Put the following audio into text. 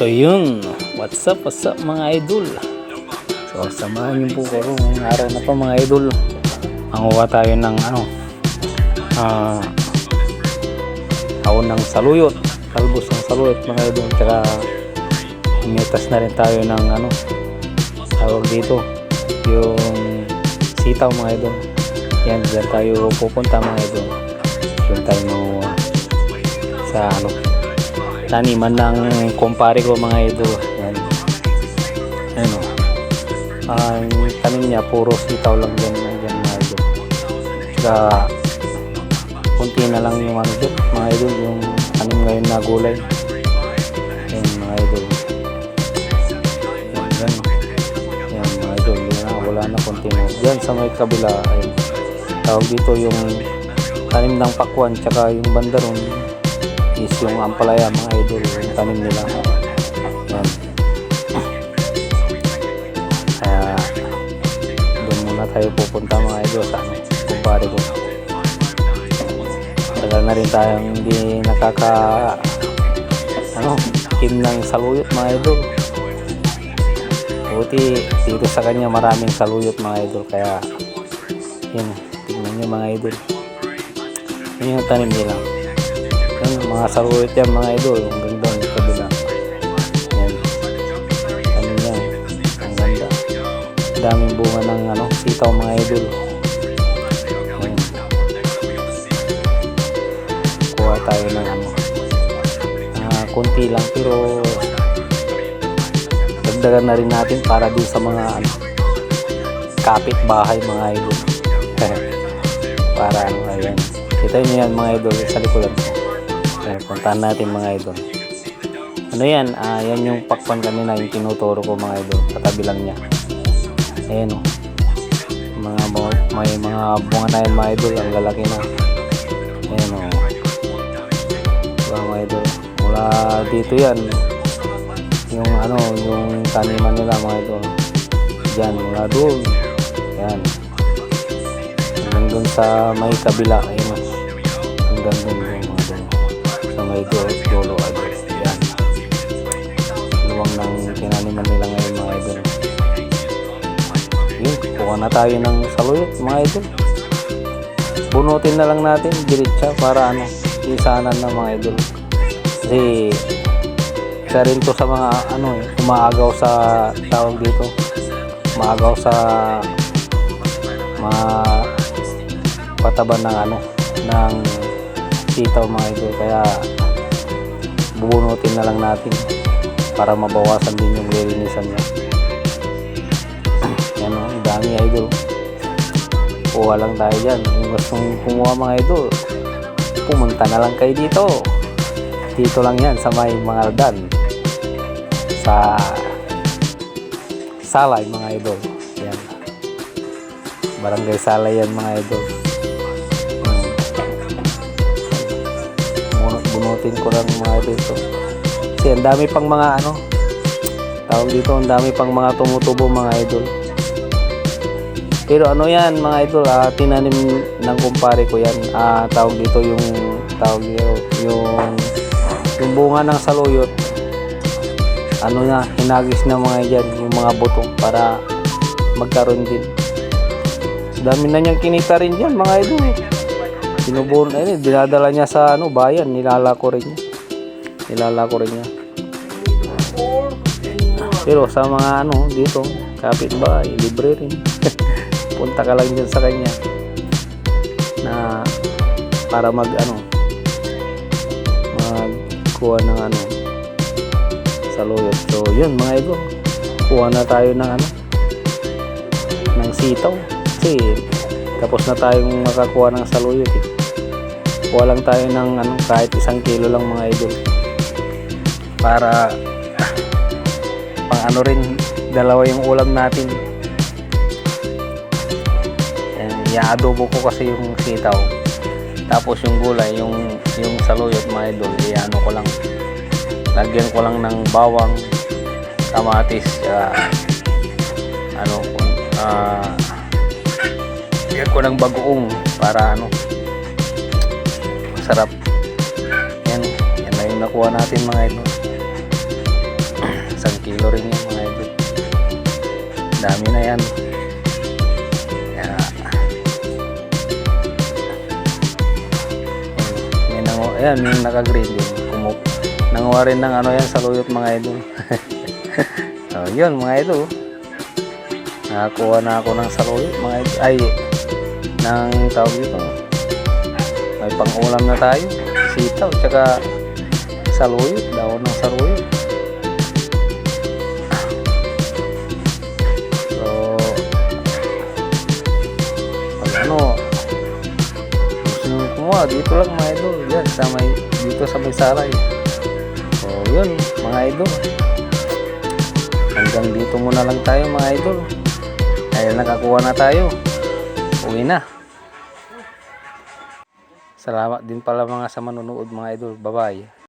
So yun, what's up, what's up mga idol? So samahan niyo po ko ngayong araw na to mga idol. Manguha tayo ng ano, ah, ahon ng saluyot, talbos ng saluyot mga idol. Tsaka umitas na rin tayo ng ano, tawag dito, yung sitaw mga idol. Yan, dyan tayo pupunta mga idol. Doon tayo manguha sa ano, taniman ng kumpare ko mga idol. Yan. Ano. Ang tanim niya puro sitaw lang yan, yan mga idol. Saka kunti na lang yung ano dyan, mga idol, yung tanim ngayon na gulay. Yan mga idol. Yan, yan. Yan mga idol, na, wala na kunti na. Diyan sa may kabila, ay tawag dito yung tanim ng pakwan tsaka yung bandaron is yung ampalaya mga idol yung tanim nila. Yan. Kaya doon muna tayo pupunta mga idol sa ano, kumpare ko. Tagal na rin tayong hindi nakaka ano kim ng saluyot mga idol. Buti dito sa kanya maraming saluyot mga idol. Kaya yun tignan nyo mga idol. Yun yung tanim nila yan, mga saluyot yan mga idol. Hanggang doon sa kabila yan. Tanim niya ang ganda. Daming bunga ng ano sitaw mga idol. Yan. Kuha tayo ng ano ah, konti lang pero dagdagan na rin natin para din sa mga ano kapitbahay mga idol. Para ano ayan. Kita nyo yan mga idol sa likuran. ko ayan, puntahan natin mga idol. Ano yan? Ah, yan yung pakpan kanina yung tinuturo ko mga idol katabi lang niya. Ayan o mga bu- may mga bunga na yan mga idol ang lalaki na ayan o diba mga idol? Mula dito yan yung ano yung taniman nila mga idol. Dyan mula doon. Yan hanggang sa may kabila ayun o. hanggang doon mga doon sa may do- dolo idol yan luwang ng tinaniman nila ngayon mga idol. Yun kuha na tayo ng saluyot mga idol. Bunutin na lang natin diretsa para ano isanan na mga idol. Kasi isa rin to sa mga ano eh umaagaw sa tawag dito umaagaw sa mga pataban ng ano ng sitaw mga idol kaya bubunutin na lang natin para mabawasan din yung lilinisan niya. Yan o dami idol. Kuha lang tayo dyan. Kung gustong kumuha mga idol pumunta na lang kayo dito. Dito lang yan sa may mga aldan sa salay mga idol. Yan. Barangay salay yan mga idol bunutin ko lang mga idol to kasi ang dami pang mga ano tawag dito ang dami pang mga tumutubo mga idol. Pero ano yan mga idol ah, tinanim ng kumpare ko yan. Ah, tawag dito yung tawag dito yung yung bunga ng saluyot. Ano na hinagis na mga yan yung mga buto para magkaroon din. Dami na niyang kinita rin dyan mga idol sinubuhan ayun dinadala niya sa ano bayan. Nilalako rin niya. Nilalako rin niya. Pero sa mga ano dito kapitbahay libre rin. Punta ka lang dyan sa kanya. Na para mag ano magkuha ng ano saluyot so yun mga idol. Kuha na tayo ng ano ng sitaw. Kasi tapos na tayong makakuha ng saluyot eh. Kuha lang tayo ng ano kahit isang kilo lang mga idol. Para pang ano rin dalawa yung ulam natin. Ayan, i-adobo ko kasi yung sitaw. Tapos yung gulay yung yung saluyot mga idol i-ano ko lang. Lagyan ko lang ng bawang kamatis saka ano ah lagyan ko ng bagoong para ano masarap yan yan na yung nakuha natin mga idol rin yan mga idol. Dami na yan. Kaya, may nangu ayan, yung naka-green din. Kumu nanguha rin ng ano yan sa luyot mga idol. so, yun mga idol. Nakakuha na ako ng saluyot mga idol. Ay, ng tawag dito. May pang-ulam na tayo. Sitaw, tsaka saluyot. Dawon ng saluyot. So, pag ano, gusto nyo kumuha, dito lang mga idol. Yan, sa may, dito sa may saray. So, yun, mga idol. Hanggang dito muna lang tayo mga idol. Dahil nakakuha na tayo. Uwi na. Salamat din pala mga sa manonood mga idol. Bye-bye.